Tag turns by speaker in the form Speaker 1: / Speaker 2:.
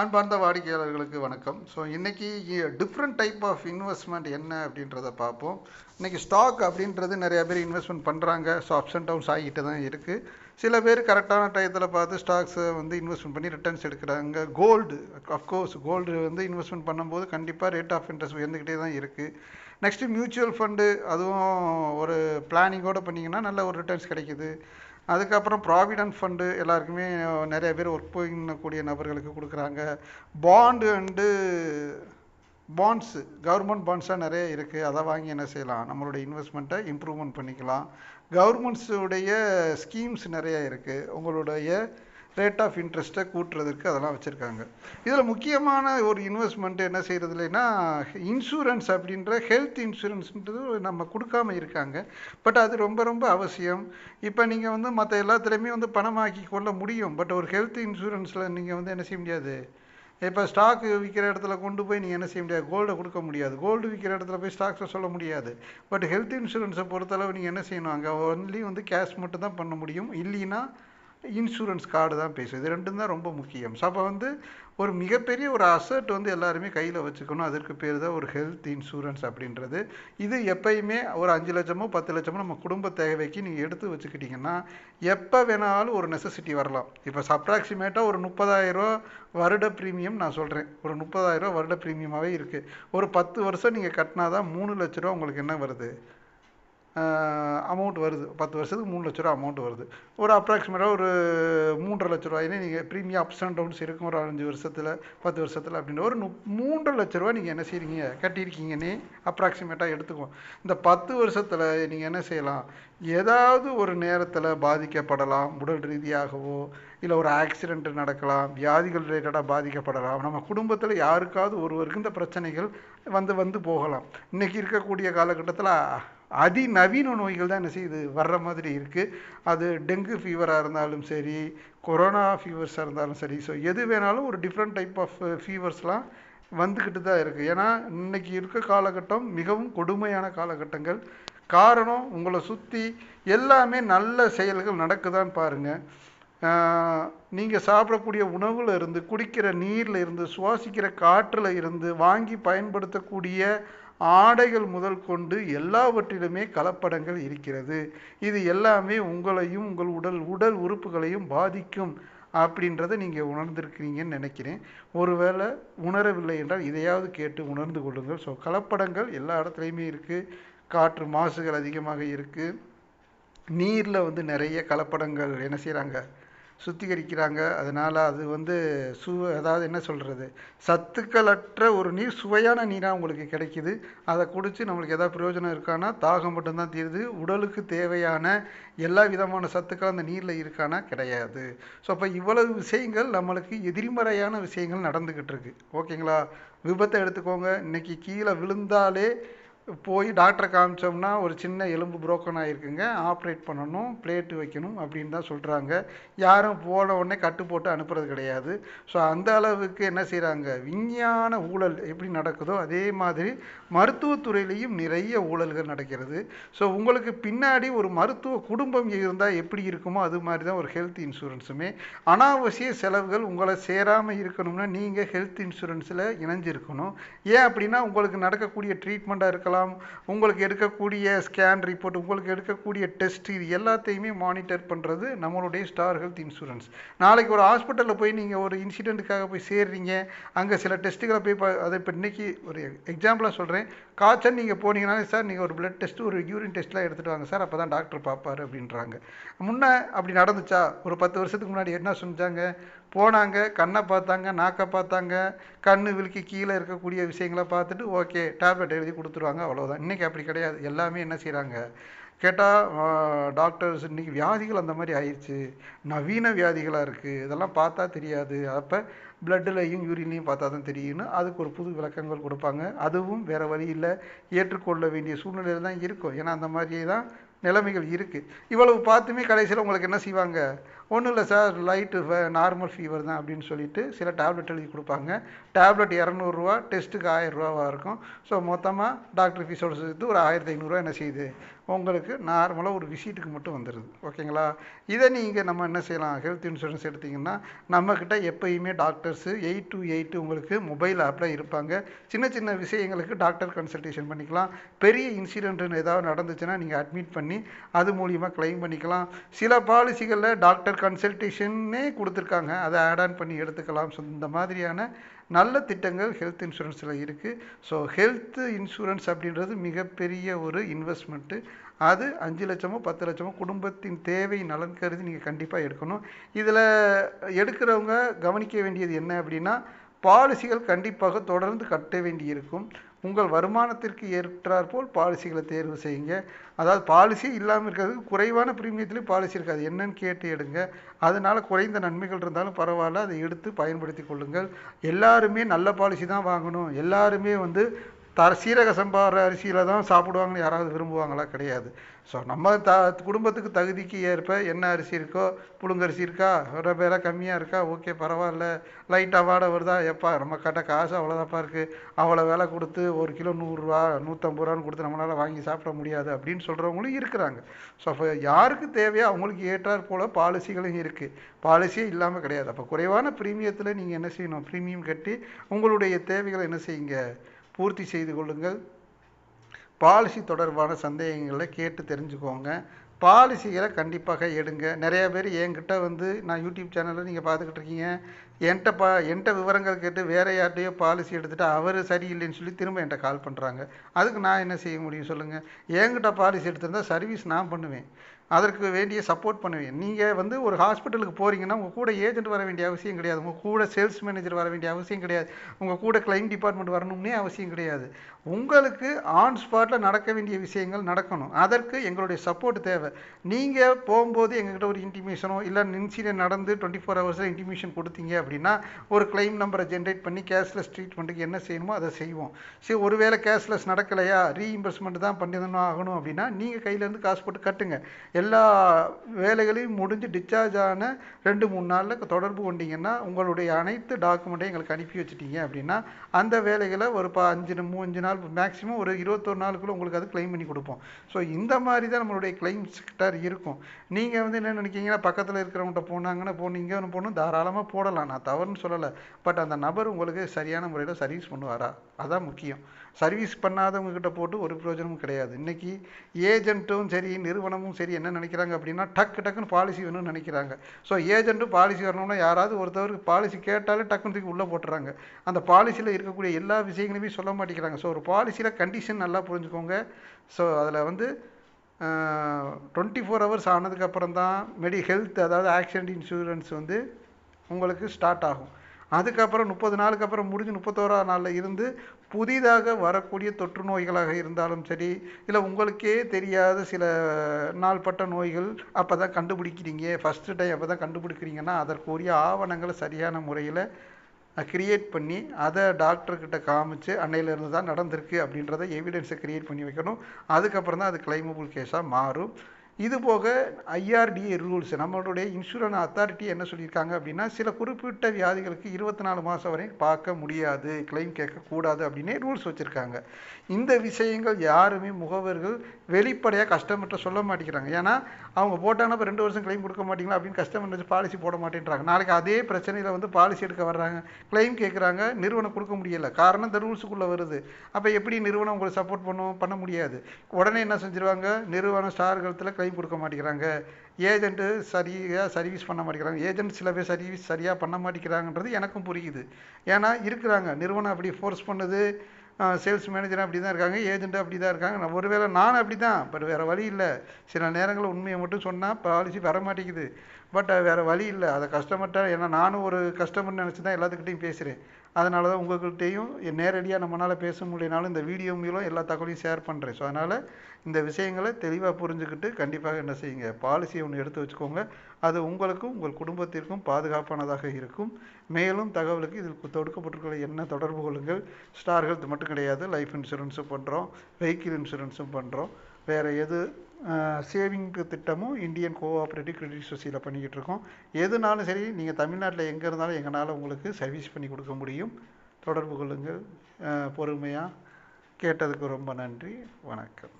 Speaker 1: அன்பார்ந்த வாடிக்கையாளர்களுக்கு வணக்கம். ஸோ இன்றைக்கி டிஃப்ரெண்ட் டைப் ஆஃப் இன்வெஸ்ட்மெண்ட் என்ன அப்படின்றத பார்ப்போம். இன்றைக்கி ஸ்டாக் அப்படின்றது நிறைய பேர் இன்வெஸ்ட்மெண்ட் பண்ணுறாங்க ஸோ அப்ஸ் அண்ட் டவுன்ஸ் ஆகிட்டு தான் இருக்குது சில பேர் கரெக்டான டயத்தில் பார்த்து ஸ்டாக்ஸை வந்து இன்வெஸ்ட்மெண்ட் பண்ணி ரிட்டர்ன்ஸ் எடுக்கிறாங்க. கோல்டு அஃப்கோர்ஸ் கோல்டு வந்து இன்வெஸ்ட்மெண்ட் பண்ணும்போது கண்டிப்பாக ரேட் ஆஃப் இன்ட்ரெஸ்ட் உயர்ந்துக்கிட்டே தான் இருக்குது நெக்ஸ்ட்டு மியூச்சுவல் ஃபண்டு அதுவும் ஒரு பிளானிங்கோடு பண்ணிங்கன்னா நல்ல ஒரு ரிட்டர்ன்ஸ் கிடைக்கிது. அதுக்கப்புறம் ப்ராவிடன்ட் ஃபண்டு எல்லாருக்குமே நிறைய பேர் ஒர்க் பண்ணக்கூடிய நபர்களுக்கு கொடுக்குறாங்க. பாண்டு அண்டு பாண்ட்ஸு கவர்மெண்ட் பாண்ட்ஸாக நிறைய இருக்குது அதை வாங்கி என்ன செய்யலாம்? நம்மளுடைய இன்வெஸ்ட்மெண்ட்டை இம்ப்ரூவ்மெண்ட் பண்ணிக்கலாம். கவர்மெண்ட்ஸுடைய ஸ்கீம்ஸ் நிறைய இருக்குது உங்களுடைய ரேட் ஆஃப் இன்ட்ரெஸ்ட்டை கூட்டுறதுக்கு அதெல்லாம் வச்சுருக்காங்க. இதில் முக்கியமான ஒரு இன்வெஸ்ட்மெண்ட் என்ன செய்கிறது இல்லைன்னா இன்சூரன்ஸ் அப்படின்ற ஹெல்த் இன்சூரன்ஸ்ன்றது நம்ம கொடுக்காம இருக்காங்க. பட் அது ரொம்ப ரொம்ப அவசியம். இப்போ நீங்கள் வந்து மற்ற எல்லாத்துலேயுமே வந்து பணமாக்கி கொள்ள முடியும். பட் ஒரு ஹெல்த் இன்சூரன்ஸில் நீங்கள் வந்து என்ன செய்ய முடியாது? இப்போ ஸ்டாக்கு விற்கிற இடத்துல கொண்டு போய் நீங்கள் என்ன செய்ய முடியாது? கோல்டை கொடுக்க முடியாது. கோல்டு விற்கிற இடத்துல போய் ஸ்டாக்ஸை சொல்ல முடியாது. பட் ஹெல்த் இன்சூரன்ஸை பொறுத்தளவு நீங்கள் என்ன செய்யணும்? அங்கே ஒன்லி வந்து கேஷ் மட்டும் தான் பண்ண முடியும். இல்லைன்னா இன்சூரன்ஸ் கார்டு தான் பேசும் இது ரெண்டும் தான் ரொம்ப முக்கியம். ஸோ அப்போ வந்து ஒரு மிகப்பெரிய ஒரு அசட் வந்து எல்லாருமே கையில் வச்சுக்கணும். அதற்கு பேர் தான் ஒரு ஹெல்த் இன்சூரன்ஸ் அப்படின்றது. இது எப்பயுமே ஒரு அஞ்சு லட்சமோ பத்து லட்சமோ நம்ம குடும்ப தேவைக்கு நீங்கள் எடுத்து வச்சுக்கிட்டிங்கன்னா எப்போ வேணாலும் ஒரு நெசசிட்டி வரலாம். இப்போ அப்ராக்சிமேட்டாக ஒரு முப்பதாயிரரூவா வருட ப்ரீமியம் நான் சொல்கிறேன் ஒரு முப்பதாயிரரூவா வருட ப்ரீமியமாகவே இருக்குது ஒரு பத்து வருஷம் நீங்கள் கட்டினா தான் மூணு லட்ச ரூபா உங்களுக்கு என்ன வருது? அமௌண்ட் வருது. பத்து வருஷத்துக்கு மூணு லட்ச ரூபா அமௌண்ட் வருது. ஒரு அப்ராக்சிமேட்டாக ஒரு மூன்றரை லட்ச ரூபாயினே நீங்கள் ப்ரீமியம் அப்ஸ் அண்ட் டவுன்ஸ் இருக்கும். ஒரு அஞ்சு வருஷத்தில் பத்து வருஷத்தில் அப்படின்ற ஒரு மூன்றரை லட்ச ரூபா நீங்கள் என்ன செய்கிறீங்க கட்டியிருக்கீங்கன்னே அப்ராக்சிமேட்டாக எடுத்துக்குவோம். இந்த பத்து வருஷத்தில் நீங்கள் என்ன செய்யலாம்? ஏதாவது ஒரு நேரத்தில் பாதிக்கப்படலாம். உடல் ரீதியாகவோ இல்லை ஒரு ஆக்சிடெண்ட் நடக்கலாம். வியாதிகள் ரிலேட்டடாக பாதிக்கப்படலாம். நம்ம குடும்பத்தில் யாருக்காவது ஒருவருக்கு இந்த பிரச்சனைகள் வந்து வந்து போகலாம். இன்றைக்கி இருக்கக்கூடிய காலகட்டத்தில் அதிநவீன நோய்கள் தான் என்ன செய்யுது? வர்ற மாதிரி இருக்குது அது டெங்கு ஃபீவராக இருந்தாலும் சரி கொரோனா ஃபீவர்ஸாக இருந்தாலும் சரி. ஸோ எது வேணாலும் ஒரு டிஃப்ரெண்ட் டைப் ஆஃப் ஃபீவர்ஸ்லாம் வந்துக்கிட்டு தான் இருக்குது ஏன்னா இன்றைக்கி இருக்க காலகட்டம் மிகவும் கொடுமையான காலகட்டங்கள். காரணம் உங்களை சுற்றி எல்லாமே நல்ல செயல்கள் நடக்குதான்னு பாருங்கள் நீங்கள் சாப்பிடக்கூடிய உணவில் இருந்து குடிக்கிற நீரில் இருந்து சுவாசிக்கிற காற்றில் இருந்து வாங்கி பயன்படுத்தக்கூடிய ஆடைகள் முதல் கொண்டு எல்லாவற்றிலுமே கலப்படங்கள் இருக்கிறது. இது எல்லாமே உங்களையும் உங்கள் உடல் உடல் உறுப்புகளையும் பாதிக்கும் அப்படின்றத நீங்கள் உணர்ந்திருக்கிறீங்கன்னு நினைக்கிறேன். ஒருவேளை உணரவில்லை என்றால் இதையாவது கேட்டு உணர்ந்து கொள்ளுங்கள். ஸோ கலப்படங்கள் எல்லா இடத்துலையுமே இருக்குது காற்று மாசுகள் அதிகமாக இருக்குது நீரில் வந்து நிறைய கலப்படங்கள் என்ன செய்கிறாங்க சுத்திகரிக்கிறாங்க. அதனால் அது வந்து சு அதாவது என்ன சொல்கிறது சத்துக்களற்ற ஒரு நீர் சுவையான நீராக உங்களுக்கு கிடைக்கிது. அதை குடித்து நம்மளுக்கு எதாவது பிரயோஜனம் இருக்கானா? தாகம் மட்டும்தான் தீருது. உடலுக்கு தேவையான எல்லா விதமான சத்துக்கள் அந்த நீரில் இருக்கானா? கிடையாது. ஸோ அப்போ இவ்வளவு விஷயங்கள் நம்மளுக்கு எதிர்மறையான விஷயங்கள் நடந்துக்கிட்டு இருக்கு. ஓகேங்களா? விபத்தை எடுத்துக்கோங்க. இன்னைக்கு கீழே விழுந்தாலே போய் டாக்டரை காமிச்சோம்னா ஒரு சின்ன எலும்பு புரோக்கன் ஆகிருக்குங்க ஆப்ரேட் பண்ணணும் பிளேட்டு வைக்கணும் அப்படின்னு தான் சொல்கிறாங்க யாரும் போன உடனே கட்டு போட்டு அனுப்புறது கிடையாது. ஸோ அந்த அளவுக்கு என்ன செய்கிறாங்க விஞ்ஞான ஊழல் எப்படி நடக்குதோ அதே மாதிரி மருத்துவத்துறையிலையும் நிறைய ஊழல்கள் நடக்கிறது. ஸோ உங்களுக்கு பின்னாடி ஒரு மருத்துவ குடும்பம் இருந்தால் எப்படி இருக்குமோ அது மாதிரி தான் ஒரு ஹெல்த் இன்சூரன்ஸுமே அனாவசிய செலவுகள் உங்களை சேராமல் இருக்கணும்னா நீங்கள் ஹெல்த் இன்சூரன்ஸில் இணைஞ்சிருக்கணும். ஏன் அப்படின்னா உங்களுக்கு நடக்கக்கூடிய ட்ரீட்மெண்ட்டாக இருக்கலாம் இருக்கலாம் உங்களுக்கு எடுக்கக்கூடிய ஸ்கேன் ரிப்போர்ட் உங்களுக்கு எடுக்கக்கூடிய டெஸ்ட் இது எல்லாத்தையுமே மானிட்டர் பண்ணுறது நம்மளுடைய ஸ்டார் ஹெல்த் இன்சூரன்ஸ் நாளைக்கு ஒரு ஹாஸ்பிட்டலில் போய் நீங்கள் ஒரு இன்சிடெண்ட்டுக்காக போய் சேர்றீங்க. அங்கே சில டெஸ்ட்டுகளை போய் அதை இப்போ இன்றைக்கி ஒரு எக்ஸாம்பிளாக சொல்கிறேன் காய்ச்சல் நீங்கள் போனீங்கனாலே சார் நீங்கள் ஒரு பிளட் டெஸ்ட்டு ஒரு யூரின் டெஸ்ட்லாம் எடுத்துகிட்டு வாங்க சார் அப்போ தான் டாக்டர் பார்ப்பார் அப்படின்றாங்க. முன்னே அப்படி நடந்துச்சா? ஒரு பத்து வருஷத்துக்கு முன்னாடி என்ன செஞ்சாங்க? போனாங்க கண்ணை பார்த்தாங்க நாக்கை பார்த்தாங்க கண் விழுக்கி கீழே இருக்கக்கூடிய விஷயங்களை பார்த்துட்டு ஓகே டேப்லெட் எழுதி கொடுத்துருவாங்க அவ்வளோதான் இன்றைக்கி அப்படி கிடையாது. எல்லாமே என்ன செய்கிறாங்க கேட்டால் டாக்டர்ஸ் இன்றைக்கி வியாதிகள் அந்த மாதிரி ஆயிடுச்சு நவீன வியாதிகளாக இருக்குது இதெல்லாம் பார்த்தா தெரியாது. அப்போ பிளட்டுலையும் யூரின்லையும் பார்த்தா தான் தெரியும்னு அதுக்கு ஒரு புது விளக்கங்கள் கொடுப்பாங்க. அதுவும் வேறு வழி இல்லை. ஏற்றுக்கொள்ள வேண்டிய சூழ்நிலையில் தான் இருக்கும். ஏன்னா அந்த மாதிரி தான் நிலைமைகள் இருக்குது இவ்வளவு பார்த்துமே கடைசியில் உங்களுக்கு என்ன செய்வாங்க? ஒன்றும் இல்லை சார் லைட்டு நார்மல் ஃபீவர் தான் அப்படின்னு சொல்லிட்டு சில டேப்லெட் எழுதி கொடுப்பாங்க. டேப்லெட் இரநூறுவா டெஸ்ட்டுக்கு ஆயிரரூவாவாக இருக்கும். ஸோ மொத்தமாக டாக்டர் ஃபீஸோட சேர்த்து ஒரு ஆயிரத்தி ஐநூறுரூவா என்ன செய்யுது? உங்களுக்கு நார்மலாக ஒரு விசிட்டுக்கு மட்டும் வந்துடுது ஓகேங்களா இதை நீங்கள் நம்ம என்ன செய்யலாம்? ஹெல்த் இன்சூரன்ஸ் எடுத்திங்கன்னா நம்மக்கிட்ட எப்பயுமே டாக்டர்ஸு எயிட் டு எயிட் உங்களுக்கு மொபைல் ஆப்பில் இருப்பாங்க. சின்ன சின்ன விஷயங்களுக்கு டாக்டர் கன்சல்டேஷன் பண்ணிக்கலாம். பெரிய இன்சிடென்ட்னு ஏதாவது நடந்துச்சுன்னா நீங்கள் அட்மிட் பண்ணி அது மூலியமாக க்ளைம் பண்ணிக்கலாம். சில பாலிசிகளில் டாக்டர் கன்சல்டேஷன்னே கொடுத்துருக்காங்க. அதை ஆட் ஆன் பண்ணி எடுத்துக்கலாம். ஸோ இந்த மாதிரியான நல்ல திட்டங்கள் ஹெல்த் இன்சூரன்ஸில் இருக்குது ஸோ ஹெல்த் இன்சூரன்ஸ் அப்படின்றது மிகப்பெரிய ஒரு இன்வெஸ்ட்மெண்ட்டு அது அஞ்சு லட்சமோ பத்து லட்சமோ குடும்பத்தின் தேவை நலன் கருதி நீங்கள் கண்டிப்பாக எடுக்கணும். இதில் எடுக்கிறவங்க கவனிக்க வேண்டியது என்ன அப்படின்னா பாலிசிகள் கண்டிப்பாக தொடர்ந்து கட்ட வேண்டியிருக்கும். உங்கள் வருமானத்திற்கு ஏற்றாற்போல் பாலிசிகளை தேர்வு செய்யுங்க. அதாவது பாலிசி இல்லாமல் இருக்கிறதுக்கு குறைவான ப்ரீமியத்துலேயும் பாலிசி இருக்காது. என்னன்னு கேட்டு எடுங்க. அதனால் குறைந்த நன்மைகள் இருந்தாலும் பரவாயில்ல அதை எடுத்து பயன்படுத்தி கொள்ளுங்கள். எல்லாருமே நல்ல பாலிசி தான் வாங்கணும். எல்லாருமே வந்து த சீரக சம்பார அரிசியில் தான் சாப்பிடுவாங்கன்னு யாராவது விரும்புவாங்களா? கிடையாது. ஸோ நம்ம த குடும்பத்துக்கு தகுதிக்கு ஏற்ப என்ன அரிசி இருக்கோ புழுங்கரிசி இருக்கா ஒரு விலை கம்மியாக இருக்கா ஓகே பரவாயில்ல. லைட்டாக வாடை வருதா? எப்பா நம்ம கட்ட காசு அவ்வளோதாப்பா இருக்குது அவ்வளோ விலை கொடுத்து ஒரு கிலோ நூறுரூவா நூற்றம்பது ரூபான்னு கொடுத்து நம்மளால் வாங்கி சாப்பிட முடியாது அப்படின்னு சொல்கிறவங்களும் இருக்கிறாங்க. ஸோ அப்போ யாருக்கு தேவையோ அவங்களுக்கு ஏற்றாற் போல் பாலிசிகளும் இருக்குது பாலிசியே இல்லாமல் கிடையாது. அப்போ குறைவான ப்ரீமியத்தில் நீங்கள் என்ன செய்யணும்? ப்ரீமியம் கட்டி உங்களுடைய தேவைகளை என்ன செய்யுங்க? பூர்த்தி செய்து கொள்ளுங்கள். பாலிசி தொடர்பான சந்தேகங்களை கேட்டு தெரிஞ்சுக்கோங்க. பாலிசிகளை கண்டிப்பாக எடுங்க. நிறையா பேர் என்கிட்ட வந்து நான் யூடியூப் சேனலில் நீங்கள் பார்த்துக்கிட்டு இருக்கீங்க. என்கிட்ட பா என்கிட்ட விவரங்கள் கேட்டு வேறு யார்கிட்டையோ பாலிசி எடுத்துகிட்டு அவர் சரியில்லைன்னு சொல்லி திரும்ப என்கிட்ட கால் பண்ணுறாங்க அதுக்கு நான் என்ன செய்ய முடியும் சொல்லுங்கள் என்கிட்ட பாலிசி எடுத்திருந்தால் சர்வீஸ் நான் பண்ணுவேன். அதற்கு வேண்டிய சப்போர்ட் பண்ணுவேன் நீங்கள் வந்து ஒரு ஹாஸ்பிட்டலுக்கு போகிறீங்கன்னா உங்கள் கூட ஏஜென்ட் வர வேண்டிய அவசியம் கிடையாது. உங்கள் கூட சேல்ஸ் மேனேஜர் வர வேண்டிய அவசியம் கிடையாது. உங்கள் கூட கிளைம் டிபார்ட்மெண்ட் வரணும்னே அவசியம் கிடையாது. உங்களுக்கு ஆன் ஸ்பாட்டில் நடக்க வேண்டிய விஷயங்கள் நடக்கணும். அதற்கு எங்களுடைய சப்போர்ட் தேவை. நீங்கள் போகும்போது எங்ககிட்ட ஒரு இன்டிமேஷனோ இல்லை இன்சிடென்ட் நடந்து டுவெண்ட்டி ஃபோர் ஹவர்ஸில் இன்டிமேஷன் கொடுத்தீங்க அப்படின்னா ஒரு கிளைம் நம்பரை ஜென்ரேட் பண்ணி கேஷ்லெஸ் ட்ரீட்மெண்ட்டுக்கு என்ன செய்யணுமோ அதை செய்வோம். சரி ஒருவேளை கேஷ்லெஸ் நடக்கலையா? ரீஇம்பர்ஸ்மெண்ட் தான் பண்ணிதான் ஆகணும் அப்படின்னா நீங்கள் கையிலேருந்து காசு போட்டு கட்டுங்க. எல்லா வேலைகளையும் முடிஞ்சு டிஸ்சார்ஜ் ஆன ரெண்டு மூணு நாளில் தொடர்பு கொண்டீங்கன்னா உங்களுடைய அனைத்து டாக்குமெண்ட்டையும் எங்களுக்கு அனுப்பி வச்சுட்டீங்க அப்படின்னா அந்த வேலைகளை ஒரு ப அஞ்சு மூஞ்சு நாள் மேக்ஸிமம் ஒரு இருபத்தொரு நாளுக்குள்ளே உங்களுக்கு அது கிளைம் பண்ணி கொடுப்போம். ஸோ இந்த மாதிரி தான் நம்மளுடைய கிளைம் செக்டர் இருக்கும். நீங்கள் வந்து என்ன நினைக்கிங்கன்னா பக்கத்தில் இருக்கிறவங்கள்ட்ட போனாங்கன்னா ஒன்று போகணும் தாராளமாக போடலாம். நான் தவறுன்னு சொல்லலை. பட் அந்த நபர் உங்களுக்கு சரியான முறையில் சர்வீஸ் பண்ணுவாரா? அதான் முக்கியம். சர்வீஸ் பண்ணாதவங்க கிட்ட போட்டு ஒரு பிரயோஜனமும் கிடையாது. இன்றைக்கி ஏஜென்ட்டும் சரி நிறுவனமும் சரி என்ன நினைக்கிறாங்க அப்படின்னா டக்கு டக்குன்னு பாலிசி வேணும்னு நினைக்கிறாங்க. ஸோ ஏஜென்ட்டும் பாலிசி வரணும்னா யாராவது ஒருத்தவருக்கு பாலிசி கேட்டாலே டக்குன்னு தூக்கி உள்ளே போட்டுறாங்க. அந்த பாலிசியில் இருக்கக்கூடிய எல்லா விஷயங்களையுமே சொல்ல மாட்டேங்கிறாங்க. ஸோ ஒரு பாலிசியில் கண்டிஷன் நல்லா புரிஞ்சுக்கோங்க. ஸோ அதில் வந்து டுவெண்ட்டி ஃபோர் ஹவர்ஸ் ஆனதுக்கப்புறம் தான் மெடி ஹெல்த் அதாவது ஆக்சிடென்ட் இன்சூரன்ஸ் வந்து உங்களுக்கு ஸ்டார்ட் ஆகும். அதுக்கப்புறம் முப்பது நாளுக்கு அப்புறம் முடிஞ்சு முப்பத்தோராவது நாளில் இருந்து புதிதாக வரக்கூடிய தொற்று நோய்களாக இருந்தாலும் சரி இல்லை உங்களுக்கே தெரியாத சில நாள்பட்ட நோய்கள் அப்போ தான் கண்டுபிடிக்கிறீங்க. ஃபஸ்ட்டு டைம் அப்போ தான் கண்டுபிடிக்கிறீங்கன்னா அதற்குரிய ஆவணங்களை சரியான முறையில் கிரியேட் பண்ணி அதை டாக்டர்கிட்ட காமிச்சு அன்னையிலேருந்து தான் நடந்திருக்கு அப்படின்றத எவிடன்ஸை க்ரியேட் பண்ணி வைக்கணும். அதுக்கப்புறம் தான் அது கிளைமபிள் கேஸாக மாறும். இது போக ஐஆர்டிஏ ரூல்ஸ் நம்மளுடைய இன்சூரன்ஸ் அத்தாரிட்டி என்ன சொல்லியிருக்காங்க அப்படின்னா சில குறிப்பிட்ட வியாதிகளுக்கு இருபத்தி நாலு மாதம் வரை பார்க்க முடியாது கிளைம் கேட்கக்கூடாது அப்படின்னே ரூல்ஸ் வச்சுருக்காங்க. இந்த விஷயங்கள் யாருமே முகவர்கள் வெளிப்படையாக கஸ்டமர்கிட்ட சொல்ல மாட்டேங்கிறாங்க. ஏன்னா அவங்க போட்டாங்கன்னா இப்போ ரெண்டு வருஷம் கிளைம் கொடுக்க மாட்டீங்களா அப்படின்னு கஸ்டமர் வந்து பாலிசி போட மாட்டேன்றாங்க. நாளைக்கு அதே பிரச்சனையில் வந்து பாலிசி எடுக்க வர்றாங்க. கிளைம் கேட்குறாங்க நிறுவனம் கொடுக்க முடியல. காரணம் இந்த ரூல்ஸுக்குள்ளே வருது. அப்போ எப்படி நிறுவனம் உங்களுக்கு சப்போர்ட் பண்ணும்? பண்ண முடியாது. உடனே என்ன செஞ்சுருவாங்க? நிறுவனம் ஸ்டார் கழுத்தில் டைம் கொடுக்க மாட்டேங்கிறாங்க. ஏஜென்ட்டு சரியாக சர்வீஸ் பண்ண மாட்டேங்கிறாங்க. ஏஜென்ட் சில பேர் சர்வீஸ் சரியாக பண்ண மாட்டேங்கிறாங்கன்றது எனக்கும் புரியுது. ஏன்னா இருக்கிறாங்க. நிறுவனம் அப்படி ஃபோர்ஸ் பண்ணுது. சேல்ஸ் மேனேஜர் அப்படி தான் இருக்காங்க. ஏஜென்ட்டு அப்படி தான் இருக்காங்க. நான் ஒருவேளை நான் அப்படி தான் பட் வேறு வழி இல்லை. சில நேரங்களில் உண்மையை மட்டும் சொன்னால் பாலிசி வர மாட்டேங்குது பட் வேறு வழி இல்லை. அதை கஸ்டமர்கிட்ட ஏன்னா நானும் ஒரு கஸ்டமர் நினச்சி தான் எல்லாத்துக்கிட்டையும் பேசுகிறேன் அதனால தான் உங்கள்கிட்டையும் நேரடியாக நம்மளால் பேச முடியினாலும் இந்த வீடியோ மூலம் எல்லா தகவலையும் ஷேர் பண்ணுறேன் ஸோ அதனால் இந்த விஷயங்களை தெளிவாக புரிஞ்சுக்கிட்டு கண்டிப்பாக என்ன செய்யுங்க? பாலிசியை ஒன்று எடுத்து வச்சுக்கோங்க. அது உங்களுக்கும் உங்கள் குடும்பத்திற்கும் பாதுகாப்பானதாக இருக்கும். மேலும் தகவலுக்கு இதில் தொடுக்கப்பட்டிருக்கிற என்ன தொடர்பு கொள்ளுங்கள். ஸ்டார் ஹெல்த் மட்டும் கிடையாது. லைஃப் இன்சூரன்ஸும் பண்ணுறோம் வெஹிக்கிள் இன்சூரன்ஸும் பண்ணுறோம் வேறு எது சேவிங் திட்டமும் இந்தியன் கோஆப்ரேட்டிவ் கிரெடிட் சொசைட்டியில் பண்ணிக்கிட்டு இருக்கோம். எதுனாலும் சரி நீங்கள் தமிழ்நாட்டில் எங்கே இருந்தாலும் எங்களால் உங்களுக்கு சர்வீஸ் பண்ணி கொடுக்க முடியும். தொடர்பு கொள்ளுங்கள். பொறுமையாக கேட்டதுக்கு ரொம்ப நன்றி. வணக்கம்.